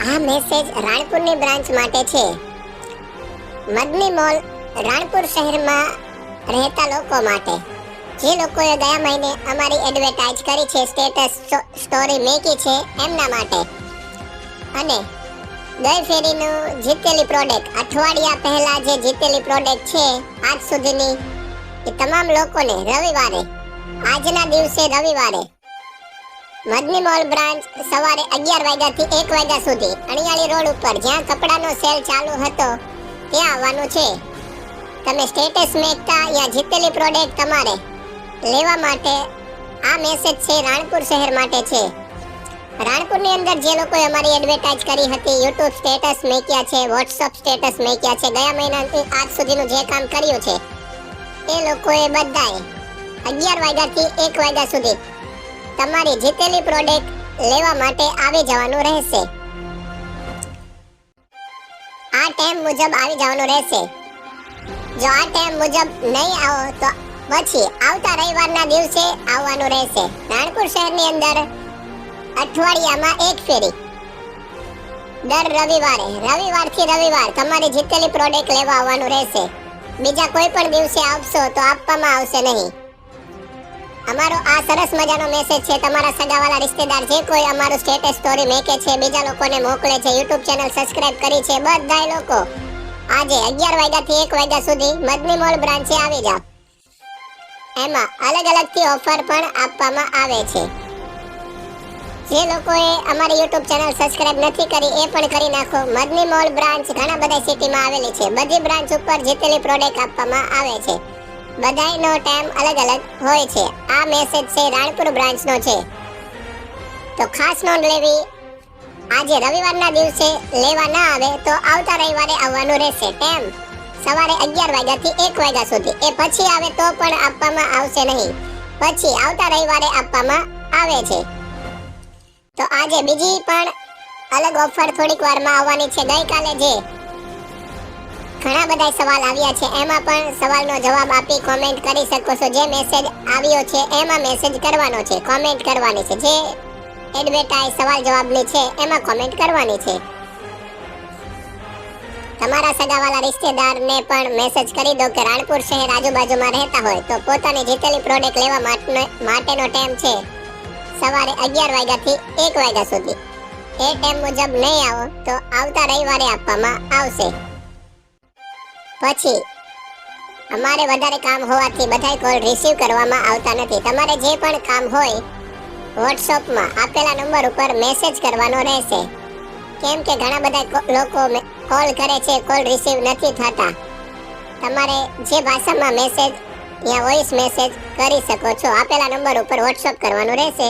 આ message રાણપુરની branch માટે છે. મદની મોલ રાણપુર શહેરમાં રહેતા લોકો માટે. જે લોકોએ ગયા મહિને અમારી એડવર્ટાઇઝ કરી છે સ્ટેટસ સ્ટોરી મેકી છે, એમના માટે. અને ગઈ ફેરીનું જીતેલી પ્રોડક્ટ અઠવાડિયા પહેલા જે જીતેલી પ્રોડક્ટ છે, આજ સુધીની, એ તમામ લોકોને રવિવારે, આજના દિવસે રવિવારે મદની મોલ બ્રાન્ચ સવારે અગિયાર વાગ્યાથી એક વાગ્યા સુધી. અણિયાળી રોડ ઉપર જ્યાં કપડાનો સેલ ચાલુ હતો, ત્યાં આવવાનું છે. તમે સ્ટેટસ મેકતા યા જીતેલી પ્રોડક્ટ તમારે લેવા માટે આ મેસેજ છે રાણપુર શહેર માટે છે. રાણપુરની અંદર જે લોકોએ અમારી એડવર્ટાઇઝ કરી હતી યુટ્યુબ સ્ટેટસ મેક્યા છે વોટ્સઅપ સ્ટેટસ મેક્યા છે, ગયા મહિનાથી આજ સુધીનું જે કામ કર્યું છે, એ લોકોએ બધાએ અગિયાર વાગ્યાથી એક વાગ્યા સુધી તમારી જીતેલી પ્રોડક્ટ લેવા માટે આવી જવાનું રહેશે. આ ટાઈમ મુજબ આવી જવાનું રહેશે. જો આ ટાઈમ મુજબ નહીં આવો, તો પછી આવતા રવિવારના દિવસે આવવાનું રહેશે. નાનપુર શહેરની અંદર અઠવાડિયામાં એક ફેરી. દર રવિવારે, રવિવારથી રવિવાર તમારી જીતેલી પ્રોડક્ટ લેવા આવવાનું રહેશે. બીજા કોઈ પણ દિવસે આવશો તો આપવામાં આવશે નહીં. અમારો આ સરસ મજાનો મેસેજ છે, તમારા સગાવાલા રિશ્તેદાર જે કોઈ અમારું સ્ટેટસ સ્ટોરી મેકે છે, બીજા લોકોને મોકલે છે યુટ્યુબ ચેનલ સબસ્ક્રાઇબ કરી છે બધા લોકો. આજે અગિયાર વાગ્યાથી એક વાગ્યા સુધી મદની મોલ બ્રાન્ચે આવી જાઓ. એમાં અલગ અલગથી ઓફર પણ આપવામાં આવે છે. જે લોકોએ અમારી યુટ્યુબ ચેનલ સબસ્ક્રાઇબ નથી કરી, એ પણ કરી નાખો. મદની મોલ બ્રાન્ચ ઘણા બધા સિટીમાં આવેલી છે. બધી બ્રાન્ચ ઉપર જીતેલી પ્રોડક્ટ આપવામાં આવે છે. બધાયનો ટાઈમ અલગ અલગ હોય છે. આ મેસેજ છે રાણપુર બ્રાન્ચનો છે. તો ખાસ નોંધ લેવી, આજે રવિવારના દિવસે લેવા ના આવે તો આવતા રવિવારે આવવાનું રહેશે. ટાઈમ સવારે અગિયાર વાગ્યાથી એક વાગ્યા સુધી. એ પછી આવે તો પણ આપવામાં આવશે નહીં. પછી આવતા રવિવારે આપવામાં આવે છે. તો આજે બીજી પણ અલગ ઓફર થોડીક વારમાં આવવાની છે. ગઈકાલે જે ઘણા બધા સવાલ આવ્યા છે. એમાં પણ સવાલનો જવાબ આપી કોમેન્ટ કરી શકો છો. જે મેસેજ આવ્યો છે, એમાં મેસેજ કરવાનો છે. કોમેન્ટ કરવાની છે. જે એડવર્ટાઇઝ સવાલ જવાબની છે, એમાં કોમેન્ટ કરવાની છે. તમારા સગાવાલા રિશ્તેદારને પણ મેસેજ કરી દો કે રાણપુર શહેર આજુબાજુમાં રહેતા હોય તો પોતાની જીતેલી પ્રોડક્ટ લેવા માટે- માટેનો ટાઈમ છે. સવારે અગિયાર વાગ્યાથી એક વાગ્યા સુધી. એ ટાઈમ મુજબ નહીં આવો તો આવતા રવિવારે આપવામાં આવશે. પછી અમારે વધારે કામ હોવાથી બધા કોલ રિસીવ કરવામાં આવતા નથી. તમારે જે પણ કામ હોય વોટ્સઅપમાં આપેલા નંબર ઉપર મેસેજ કરવાનો રહેશે. કેમ કે ઘણા બધા લોકો કોલ કરે છે કોલ રિસીવ નથી થતા. તમારે જે ભાષામાં મેસેજ યા વોઇસ મેસેજ કરી શકો છો. આપેલા નંબર ઉપર વોટ્સઅપ કરવાનું રહેશે.